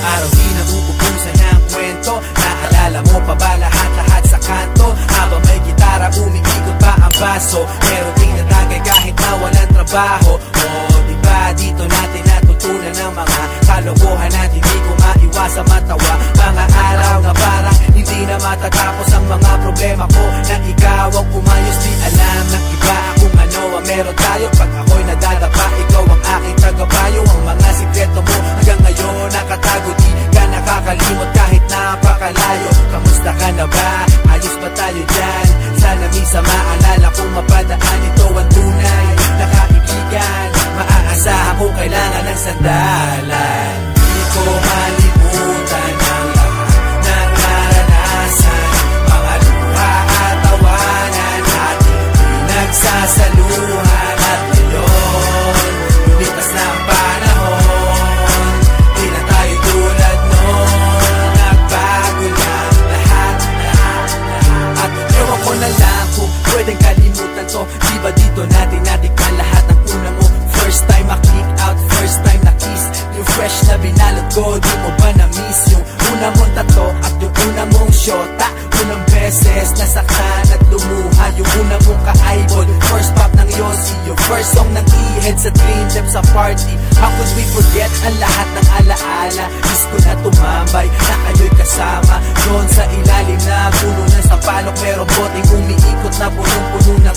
Ilang araw di nauubusan ng kwento. Naalala mo pa ba lahat-lahat sa kanto? Habang may gitara umiikot pa ang baso. Meron ding natagay kahit na walang trabaho. Oh, di ba? Dito natin natutunan ang mga kalokohan at hindi ko maiwasa matawa. Mga araw na parang hindi na matatapos ang mga problema ko. Nang ikaw ang umayos di alam ng iba kung ano ang meron. Misa maalala kung mapadaan Ito ang tunay. Na kaibigan Maaasahan kung kailangan ng sandalan pwedeng kalimutan to Di ba dito natin natikman lahat ng una mo? First time ma-kick out, first time na-kiss Yung fresh na binalot ko, di mo ba na-miss? Yung una mong tato at yung una mong shota. Unang beses nasaktan at lumuha. Yung una mong ka-eyeball, first pop ng Yossi. Yung first song ng E-head sa Dream Team sa party. How could we forget ang lahat ng alaala? Ko na tumambay na kayo'y kasama. Doon sa